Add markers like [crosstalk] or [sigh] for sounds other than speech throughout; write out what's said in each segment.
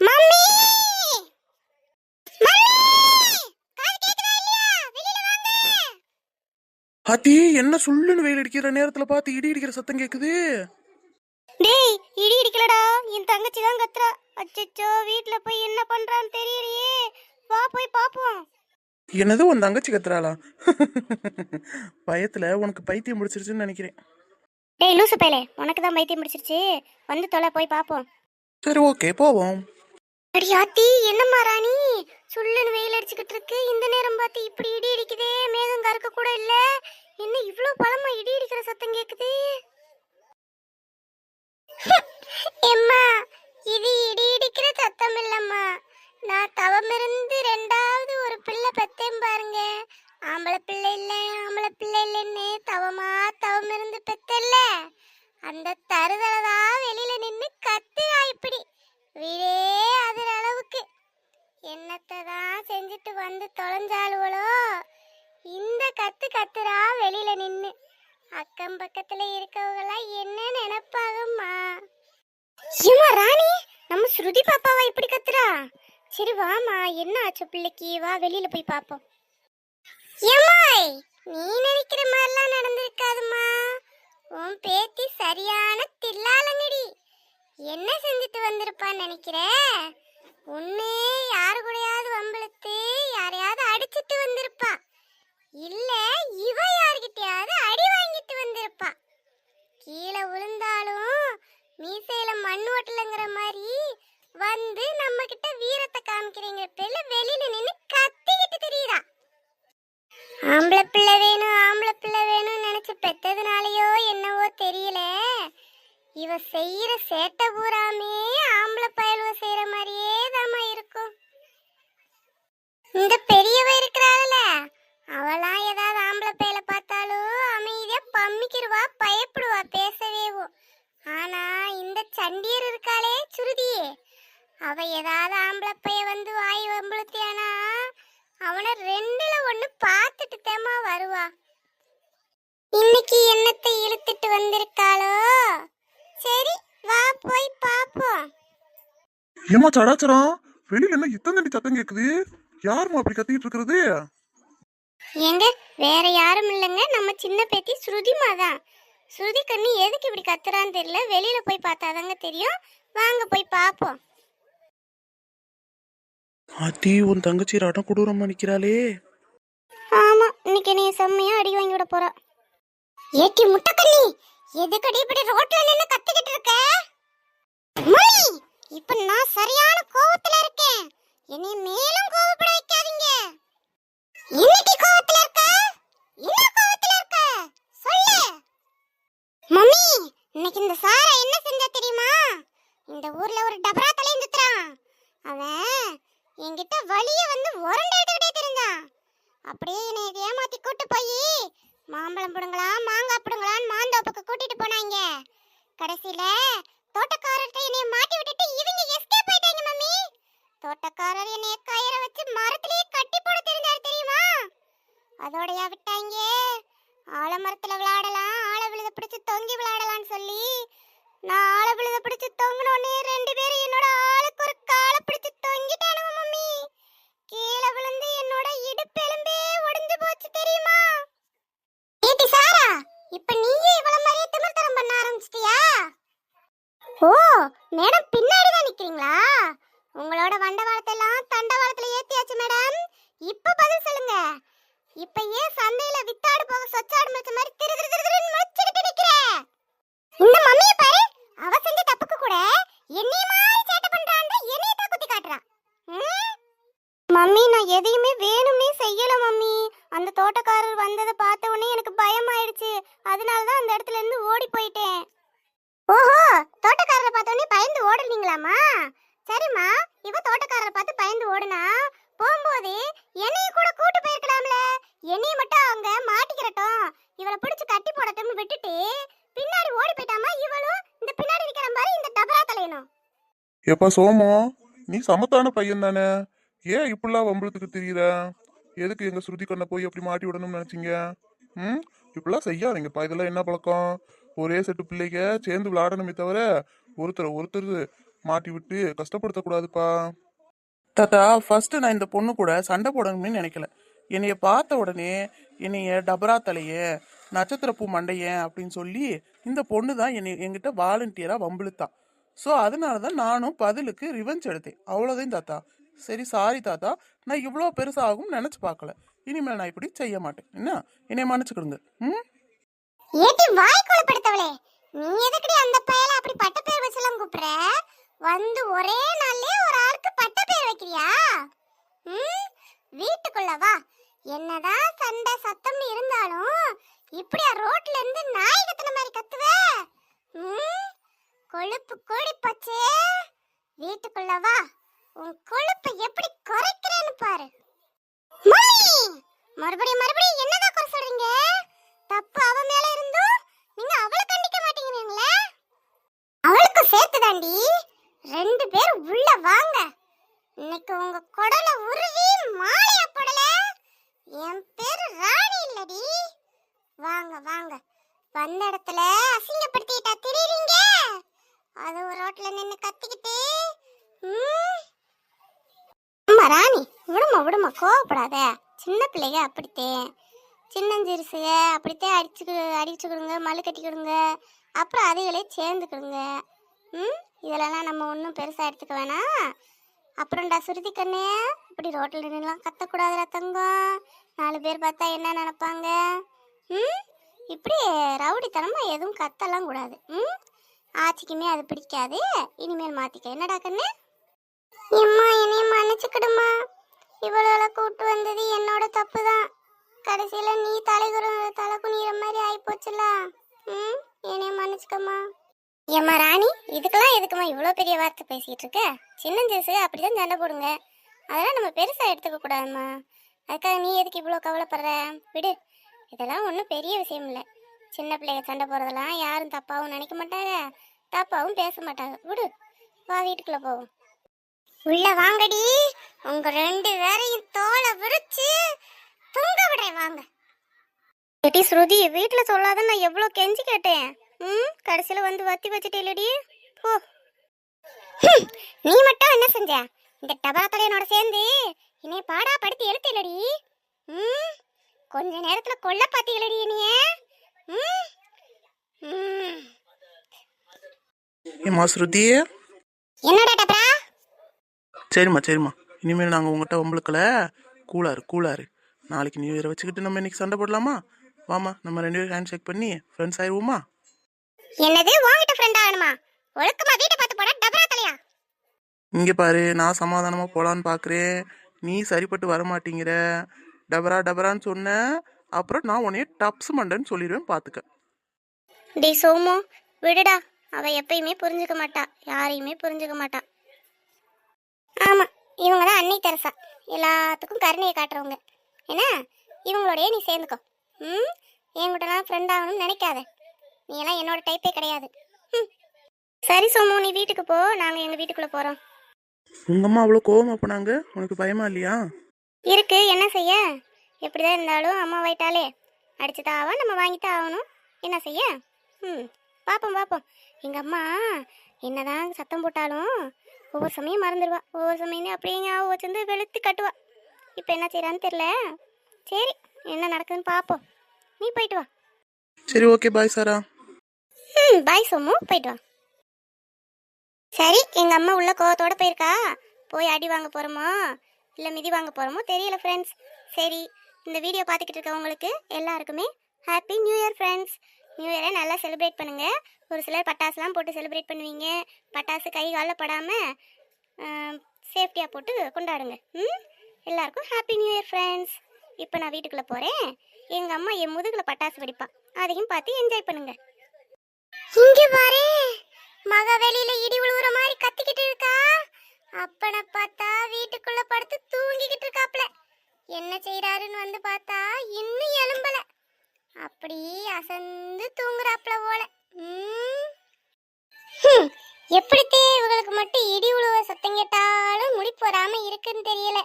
Mummy! அத்தி என்ன சொல்லுன்னு வெயில் அடிக்கிற நேரத்துல பார்த்து இடி இடிக்கிற சத்தம் கேக்குது? டேய் இடி இடிக்கலடா. என் தங்கச்சி தான் கத்துறா. அச்சச்சோ வீட்ல போய் என்ன பண்றான்னு தெரியலையே. வா போய் பாப்போம். என்னது உன் தங்கச்சி கத்துறாளா? [laughs] பயத்துல உனக்கு பைத்தியம் முடிச்சிருச்சுன்னு நினைக்கிறேன். டேய் லூசு பயலே. உனக்கு தான் பைத்தியம் பிடிச்சிருச்சு. வந்து தொலை போய் பாப்போம். சரி ஓகே போவோம். அடியாத்தி என்னம்மா ராணி? சுள்ளுன்னு வெயில் அடிச்சுக்கிட்டு இருக்கு. இந்த நேரம் பார்த்து இப்படி இடி அடிக்குதே? மேகம் கறக்க கூட இல்ல. என்ன இவ்வளவு பழமா இடி அடிக்கிற சத்தம் கேக்குது? எம்மா இது இடி இடிக்கிற சத்தம் இல்லம்மா. நான் தவம் இருந்து ரெண்டாவது ஒரு பிள்ளை பெத்தேன் பாருங்க. ஆம்பளை பிள்ளை இல்ல ஆம்பளை பிள்ளை இல்லைன்னு தவமா தவம் இருந்து பெத்தல்ல அந்த தருதலை வெளியில நின்னு கத்துறா இப்படி. வீடே அதிர அளவுக்கு என்னத்தை தான் செஞ்சுட்டு வந்து தொலைஞ்சாளுவளோ இந்த கத்து கத்துறா வெளியில நின்னு. அக்கம் பக்கத்துல இருக்கவங்களாம் என்ன நினைப்பாகம்மா? ஏமா ராணி நம்ம ஸ்ருதி பாப்பாவா இப்படி கத்துறா? சரி வாமா என்ன ஆச்சு பிள்ளைக்கு? வா வெளியில போய் பாப்போம். ஏமாய் நீ நினைக்கிற மாதிரிலாம் நடந்திருக்காதுமா உன் பேத்தி சரியான தில்லாலங்கடி என்ன செஞ்சுட்டு வந்திருப்பான்னு நினைக்கிற? ஒண்ணு யாரு கூடயாவது வம்பிழுத்து யாரையாவது அடிச்சிட்டு வந்திருப்பா. இல்ல இவ யார்கிட்டயாவது அடி வாங்கிட்டு வந்திருப்பா. கீழே விழுந்தாலும் மீசையில மண் ஓட்டலங்கிற மாதிரி வந்து நம்ம கிட்ட வீரத்தை காமிக்கிறீங்க பேர்ல வெளியில நின்று கத்திக்கிட்டு தெரியுதா? ஆம்பளை பிள்ளை வேணும் ஆம்பளை இவ செய்யற சேட்டை பூராமே ஆம்பளை பயலுவ செய்யற மாதிரியே தாமா இருக்கும். இந்த பெரியவ இருக்கிறாள்ல அவளாம் ஏதாவது ஆம்பளை பயல பார்த்தாலும் அமைதியா பம்மிக்கிடுவா பயப்படுவா பேசவேவோ ஆனா இந்த சண்டியர் இருக்காளே சுருதியே. அவ ஏதாவது ஆம்பளை பைய வந்து வாய் வம்பளுத்தியானா அவனை ரெண்டுல ஒண்ணு பார்த்துட்டு தேமா வருவா. இன்னைக்கு என்னத்தை இழுத்துட்டு வந்திருக்காளோ சரி வா போய் பாப்போம். ஏமா சடாச்சரம் வெளியில என்ன இத்தனை சத்தம் கேக்குது? யாரும்மா அப்படி கத்திட்டு இருக்கிறது? ஏங்க வேற யாரும் இல்லைங்க. நம்ம சின்ன பேத்தி ஸ்ருதிமா தான். ஸ்ருதி கண்ணு எதுக்கு இப்படி கத்துறான்னு தெரியல. வெளியில போய் பார்த்தாதாங்க தெரியும். வாங்க போய் பாப்போம். அத்தி உன் தங்கச்சி ரடம் கொடூரமா நிக்கிறாளே. ஆமா இன்னைக்கு நீ செம்மையா அடி வாங்கி விட போறா. ஏட்டி முட்டைக்கண்ணி! எதுக்கடி இப்படி ரோட்ல நின்னு கத்திக்கிட்டு இருக்க? மொழி இப்ப நான் சரியான கோவத்துல இருக்கேன். என்னை மேலும் கோவப்பட வைக்காதீங்க. இன்னைக்கு கோவத்துல இருக்க? என்ன கோவத்துல இருக்க? சொல்லு. மம்மி இன்னைக்கு இந்த சாரா என்ன செஞ்சா தெரியுமா? இந்த ஊர்ல ஒரு டபரா தலையும் அவன் என்கிட்ட வழிய வந்து உரண்டு எடுத்துக்கிட்டே தெரிஞ்சான். அப்படியே என்னை ஏமாத்தி கூட்டு போய் மாம்பழம் பிடுங்கலாம் மாங்காய் பிடுங்களான்னு மாந்தோப்புக்கு கூட்டிட்டு போனாங்க. கடைசியில தோட்டக்காரர்கிட்ட என்னைய மாட்டி விட்டுட்டு இவங்க எஸ்கேப் ஆயிட்டாங்க மம்மி. தோட்டக்காரர் என்னைய கயிற வச்சு மரத்திலேயே கட்டி போட தெரிஞ்சாரு தெரியுமா? அதோடயா விட்டாங்க. ஆலமரத்துல விளையாடலாம் ஆழ விழுத பிடிச்சு தொங்கி விளையாடலாம்னு சொல்லி நான் ஆழ விழுத பிடிச்சு தொங்கினோடனே ரெண்டு ஓ மேடம் பின்னாடி தான் நிக்கிறீங்களா? உங்களோட வண்டவாளத்தை எல்லாம் தண்டவாளத்துல ஏத்தியாச்சு மேடம். இப்ப பதில் சொல்லுங்க. இப்ப ஏன் சந்தையில வித்தாடு போக சொச்சாடு முடிச்ச மாதிரி திரு திரு திரு திருன்னு முழிச்சுக்கிட்டு நிக்கிறேன் இந்த மம்மிய பாரு அவ செஞ்ச தப்புக்கு கூட என்னைய மாதிரி சேட்டை பண்றான்னு என்னைய தான் குத்தி காட்டுறான் மம்மி நான் எதையுமே வேணும்னே செய்யல மம்மி. அந்த தோட்டக்காரர் வந்ததை பார்த்து உடனே எனக்கு பயமாயிடுச்சு அதனால தான் அந்த இடத்துல இருந்து ஓடி போயிட்டேன் ஓஹோ தோட்டக்காரரை பார்த்த உடனே பயந்து சரிம்மா இவ தோட்டக்காரரை பார்த்து பயந்து ஓடுனா போகும்போது என்னைய கூட கூட்டு போயிருக்கலாம்ல. என்னைய மட்டும் அவங்க மாட்டிக்கிறட்டும். இவளை பிடிச்சு கட்டி போடட்டும்னு விட்டுட்டு பின்னாடி ஓடி போயிட்டாமா இவளும் இந்த பின்னாடி இருக்கிற மாதிரி இந்த டபரா தலையணும். எப்பா சோமோ நீ சமத்தான பையன் தானே. ஏன் இப்படிலாம் வம்பளத்துக்கு தெரியுற? எதுக்கு எங்க ஸ்ருதி கண்ணை போய் அப்படி மாட்டி விடணும்னு நினைச்சீங்க? ம்? இப்படிலாம் செய்யாதீங்கப்பா இதெல்லாம் என்ன பழக்கம்? ஒரே செட்டு பிள்ளைங்க சேர்ந்து விளையாடணுமே தவிர ஒருத்தரை ஒருத்தர் மாட்டி விட்டு கஷ்டப்படுத்தக்கூடாதுப்பா. தாத்தா ஃபர்ஸ்ட் நான் இந்த பொண்ணு கூட சண்டை போடணும்னு நினைக்கல. என்னைய பார்த்த உடனே என்னைய டபரா தலையே நட்சத்திரப்பூ மண்டையன் அப்படின்னு சொல்லி இந்த பொண்ணு தான் என்னை என்கிட்ட வாலண்டியராக வம்பிழுத்தான் ஸோ அதனால தான் நானும் பதிலுக்கு ரிவெஞ்ச் எடுத்தேன். அவ்வளோதான் தாத்தா. சரி சாரி தாத்தா. நான் இவ்வளோ பெருசாகும் நினச்சி பார்க்கல. இனிமேல் நான் இப்படி செய்ய மாட்டேன். என்ன? என்னை மன்னிச்சுக்கிடுங்க. ம்? ஏட்டி வாய் கொலப்படுத்தவளே. நீ எதுக்குடி அந்த பயல அப்படி பட்ட பேர் வச்சலாம் கூப்பிடுற? வந்து ஒரே நாள்லயே ஒரு ஆளுக்கு பட்ட பேர் வைக்கிறியா? ம் வீட்டுக்குள்ள வா. என்னதான் சண்டை சத்தம்னு இருந்தாலும் இப்படியா ரோட்ல இருந்து நாய் கத்துன மாதிரி கத்துவ? ம் கொழுப்பு கூடி போச்சே. வீட்டுக்குள்ள வா. உன் கொழுப்பை எப்படி குறைக்கிறேன்னு பாரு. மம்மி மறுபடியும் மறுபடியும் என்னதான் குறை சொல்றீங்க? தப்பு அவ மேல இருந்தும் நீங்க அவளை அவளுக்கு சேர்த்து தாண்டி ரெண்டு பேர் உள்ள வாங்க. இன்னைக்கு உங்க குடல உருவி மாலையா போடல? என் பேரு ராணி இல்லடி. வாங்க வாங்க. வந்த இடத்துல அசிங்கப்படுத்திட்டா திரியுறீங்க? அது ஒரு ரோட்ல நின்னு கத்திக்கிட்டு அம்மா ராணி விடுமா விடுமா கோவப்படாத. சின்ன பிள்ளைங்க அப்படித்தேன். சின்னஞ்சிறுசுக அப்படித்தான். அடிச்சு அடிச்சுக்கிடுங்க மல்லு கட்டிக்கிடுங்க. அப்புறம் அதுகளே சேர்ந்துக்கிடுங்க. கொடுங்க இதெல்லாம் நம்ம ஒன்றும் பெருசாக எடுத்துக்க வேணாம் அப்புறம்டா சுருதி கண்ணே இப்படி ரோட்டில் நின்றுலாம் கத்தக்கூடாதுடா தங்கம். நாலு பேர் பார்த்தா என்ன நினப்பாங்க? ம்? இப்படி ரவுடித்தனமாக எதுவும் கத்தலாம் கூடாது. ம்? ஆச்சிக்குமே அது பிடிக்காது. இனிமேல் மாற்றிக்க என்னடா கண்ணு? எம்மா என்னைய மன்னிச்சுக்கிடுமா இவ்வளோ கூப்பிட்டு வந்தது என்னோட தப்பு தான் கடைசியில் நீ தலைகுற தலை குனிகிற மாதிரி ஆகிப்போச்சுல ம்? என்னைய மன்னிச்சுக்கம்மா. ஏம்மா ராணி இதுக்கெல்லாம் எதுக்குமா இவ்வளோ பெரிய வார்த்தை பேசிகிட்டு இருக்க? சின்னஞ்சேசு அப்படி தான் சண்டை போடுங்க. அதெல்லாம் நம்ம பெருசாக எடுத்துக்க கூடாதுமா அதுக்காக நீ எதுக்கு இவ்வளோ கவலைப்படுற? விடு. இதெல்லாம் ஒன்றும் பெரிய விஷயம் இல்லை. சின்ன பிள்ளைங்க சண்டை போடுறதெல்லாம் யாரும் தப்பாகவும் நினைக்க மாட்டாங்க. தப்பாகவும் பேச மாட்டாங்க. விடு. வா வீட்டுக்குள்ளே போவோம். உள்ள வாங்கடி. உங்க ரெண்டு பேரையும் தோலை விரிச்சு தூங்க விடுறேன் வாங்க. எட்டி ஸ்ருதி வீட்டில் சொல்லாத நான் எவ்வளோ கெஞ்சி கேட்டேன். ம் கடைசியில வந்து வத்தி வச்சுட்டேலடி. போ. நீ மட்டும் என்ன செஞ்ச? இந்த டபரா தலையனோட சேர்ந்து என்னைய பாடா படுத்தி எழுத்தலடி. ம் கொஞ்ச நேரத்துல கொல்ல பாத்தீங்களடி என்னைய ம் ம். ஏம்மா ஸ்ருதி. என்னடா டபரா சரிம்மா சரிம்மா. இனிமேல் நாங்கள் உங்கள்கிட்ட வம்பளுக்கல கூலாரு கூலாரு நாளைக்கு நியூ இயரை வச்சுக்கிட்டு நம்ம இன்னைக்கு சண்டை போடலாமா? வாமா நம்ம ரெண்டு பேரும் ஹேண்ட் ஷேக் பண்ணி ஃப்ரெண்ட்ஸ் ஆயிடுவோமா என்னது வாங்கிட்ட ஃப்ரெண்ட் ஆகணுமா? ஒழுக்கமா வீட்டை பார்த்து போட டபரா தலையா. இங்கே பாரு நான் சமாதானமாக போகலான்னு பார்க்குறேன் நீ சரிப்பட்டு வர மாட்டேங்கிற. டபரா டபரான்னு சொன்ன அப்புறம் நான் உன்னைய டப்ஸ் மண்டன்னு சொல்லிடுவேன் பார்த்துக்க டேய் சோமு விடுடா. அவ எப்பயுமே புரிஞ்சுக்க மாட்டா. யாரையுமே புரிஞ்சுக்க மாட்டா. ஆமா இவங்க தான் அன்னை தெரசா. எல்லாத்துக்கும் கருணையை காட்டுறவங்க. என்ன? இவங்களோடயே நீ சேர்ந்துக்கோ. ம்? என்கிட்டலாம் ஃப்ரெண்ட் ஆகணும்னு நினைக்காத. நீ எல்லாம் என்னோட டைப்பே கிடையாது. சரி சோமு நீ வீட்டுக்கு போ. நாங்க எங்க வீட்டுக்குள்ள போறோம். உங்கள் அம்மா அவ்வளோ கோவமா போனாங்க? உனக்கு பயமா இல்லையா? இருக்கு. என்ன செய்ய? எப்படிதான் இருந்தாலும் அம்மா வைட்டாலே அடிச்சுதான் ஆவா நம்ம வாங்கித்தான் ஆகணும். என்ன செய்ய? ம் பார்ப்போம் பார்ப்போம் எங்கள் அம்மா என்னதான் சத்தம் போட்டாலும் ஒவ்வொரு சமயம் மறந்துடுவா ஒவ்வொரு சமயம் அப்படியே ஞாபகம் வச்சிருந்து வெளுத்து கட்டுவா. இப்போ என்ன செய்யறான்னு தெரில சரி என்ன நடக்குதுன்னு பார்ப்போம் நீ போயிட்டு வா. சரி ஓகே பாய் சாரா. ம் பாய் சோமு. போயிட்டு வா. சரி எங்கள் அம்மா உள்ள கோவத்தோட போயிருக்கா? போய் அடி வாங்க போகிறோமோ இல்லை மிதி வாங்க போகிறோமோ தெரியல ஃப்ரெண்ட்ஸ் சரி இந்த வீடியோ பார்த்துக்கிட்டு இருக்கவங்களுக்கு எல்லாருக்குமே happy new year friends new இயரை நல்லா செலிப்ரேட் பண்ணுங்கள் ஒரு சிலர் பட்டாசுலாம் போட்டு செலிப்ரேட் பண்ணுவீங்க. பட்டாசு கை காலில் படாமல் சேஃப்டியாக போட்டு கொண்டாடுங்க. ம்? எல்லாருக்கும் ஹாப்பி நியூ இயர் ஃப்ரெண்ட்ஸ் இப்போ நான் வீட்டுக்குள்ளே போகிறேன் எங்கள் அம்மா என் முதுகில் பட்டாசு வெடிப்பா. அதையும் பார்த்து என்ஜாய் பண்ணுங்கள் இங்க பாரு மக வெளியில இடி உழுவுற மாதிரி கத்திக்கிட்டு இருக்கா? அப்பனை பார்த்தா வீட்டுக்குள்ள படுத்து தூங்கிக்கிட்டு இருக்காப்ல. என்ன செய்யறாருன்னு வந்து பார்த்தா இன்னும் எலும்பல அப்படி அசந்து தூங்குறாப்ல போல. எப்படித்தே இவங்களுக்கு மட்டும் இடி உழுவ சத்தம் கேட்டாலும் முடி போறாம இருக்குன்னு தெரியல.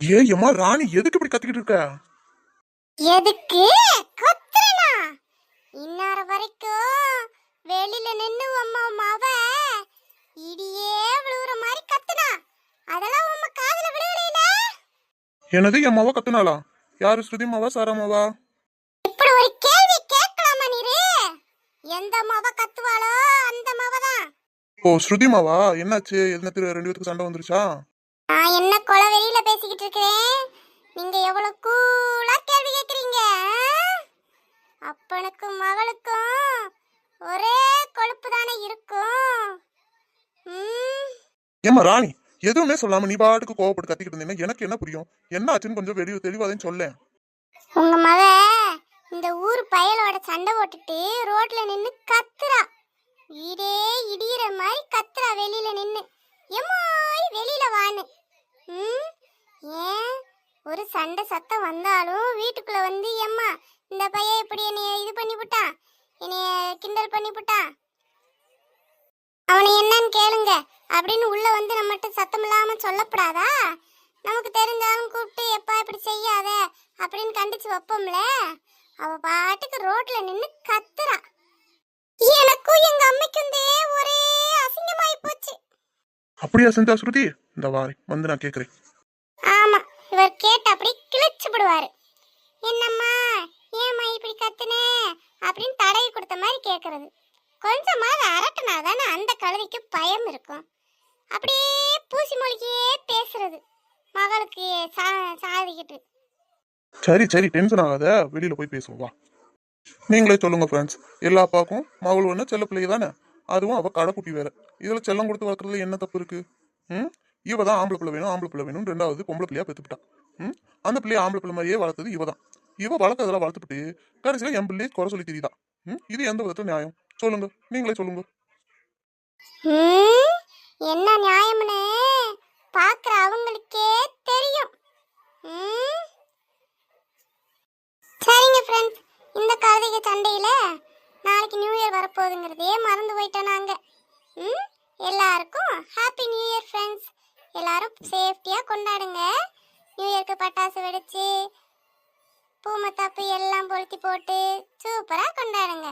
ஏ எம்மா ராணி எதுக்கு இப்படி கத்திக்கிட்டு இருக்க? எதுக்கு? கத்துறனா? இன்னார வரைக்கும் வெளியில நின்னு அம்மா மாவ இடியே விழுவுற மாதிரி கத்துனா. அதெல்லாம் உம்ம காதுல விழுகலையில என்னது எம்மாவா கத்துனாளா? யாரு ஸ்ருதிமாவா சாராமாவா இப்படி ஒரு கேள்வி கேட்கலாமா நீரு? எந்த மாவ கத்துவாளோ அந்த மாவ தான். ஓ ஸ்ருதிமாவா என்னாச்சு? என்னத்துல ரெண்டு பேத்துக்கு சண்டை வந்துருச்சா? நான் என்ன கொலை வெளியில பேசிக்கிட்டு இருக்கிறேன் நீங்க எவ்வளவு கூலா கேள்வி கேக்குறீங்க? அப்பனுக்கும் மகளுக்கும் ஒரே கொழுப்பு தானே இருக்கும். ம், ஏம்மா ராணி எதுவுமே சொல்லாம நீ பாட்டுக்கு கோவப்பட்டு கத்திக்கிட்டு இருந்தீங்கன்னா எனக்கு என்ன புரியும்? என்ன ஆச்சுன்னு கொஞ்சம் வெளியே தெளிவாதேன்னு சொல்லேன். உங்க மக இந்த ஊர் பயலோட சண்டை போட்டுட்டு ரோட்ல நின்னு கத்துறா. வீடே இடியிற மாதிரி கத்துறா வெளியில நின்னு. எம்மாய் வெளியில வான்னு. ம்? ஏன்? ஒரு சண்டை சத்தம் வந்தாலும் வீட்டுக்குள்ள வந்து எம்மா இந்த பையன் இப்படி என்னைய இது பண்ணி விட்டான் என்னைய கிண்டல் பண்ணி விட்டான் அவனை என்னன்னு கேளுங்க அப்படின்னு உள்ள வந்து நம்மகிட்ட சத்தம் இல்லாம சொல்லப்படாதா? நமக்கு தெரிஞ்சாலும் கூப்பிட்டு எப்பா இப்படி செய்யாத? அப்படின்னு கண்டிச்சு வைப்போம்ல. அவ பாட்டுக்கு ரோட்ல நின்னு கத்துறா. எனக்கும் எங்க அம்மைக்கும் ஒரே அசிங்கமாயி போச்சு. அப்படியா செஞ்சா ஸ்ருதி? இந்த வாரி வந்து நான் கேக்குறேன். ஆமா இவர் கேட்டு அப்படி கிழிச்சு விடுவாரு என்னம்மா ஏம்மா இப்படி கத்துனே? அப்படின்னு தடவி கொடுத்த மாதிரி கேக்குறது. கொஞ்சமாவது அரட்டினா தானே அந்த கழுதைக்கு பயம் இருக்கும். அப்படியே பூசி மொழிக்கியே பேசுறது. மகளுக்கு சா சாதிக்கிட்டு. சரி சரி டென்ஷன் ஆகாத. வெளியில போய் பேசுவோம் வா. நீங்களே சொல்லுங்க ஃப்ரெண்ட்ஸ் எல்லா அப்பாவுக்கும் மகள் ஒன்று செல்ல பிள்ளை தானே? அதுவும் அவள் கடைக்குட்டி வேற. இதில் செல்லம் கொடுத்து வளர்க்குறதுல என்ன தப்பு இருக்கு? ம்? இவ தான் ஆம்பளை பிள்ளை வேணும் ஆம்பளை பிள்ளை வேணும் ரெண்டாவது பொம்பளை பிள்ளையா பெற்றுப்பிட்டான் ம்? அந்த பிள்ளைய ஆம்பளை பிள்ளை மாதிரியே வளர்த்தது இவ தான். இவ வளர்க்கறதெல்லாம் வளர்த்துட்டு கடைசியில் என் பிள்ளையை குறை சொல்லி தெரியுதான் ம்? இது எந்த விதத்தில் நியாயம்? சொல்லுங்க. நீங்களே சொல்லுங்க. என்ன நியாயம்னு? பாக்குற அவங்களுக்கே தெரியும் ம். சரிங்க ஃப்ரெண்ட்ஸ் இந்த கார்த்திகை சண்டையில நாளைக்கு நியூ இயர் மறந்து போயிட்டோம் நாங்கள் ம்? எல்லாருக்கும் ஹாப்பி நியூ இயர் ஃப்ரெண்ட்ஸ் எல்லாரும் சேஃப்டியாக கொண்டாடுங்க. நியூ இயர்க்கு பட்டாசு வெடிச்சு பூமத்தாப்பு எல்லாம் பொருத்தி போட்டு சூப்பராக கொண்டாடுங்க.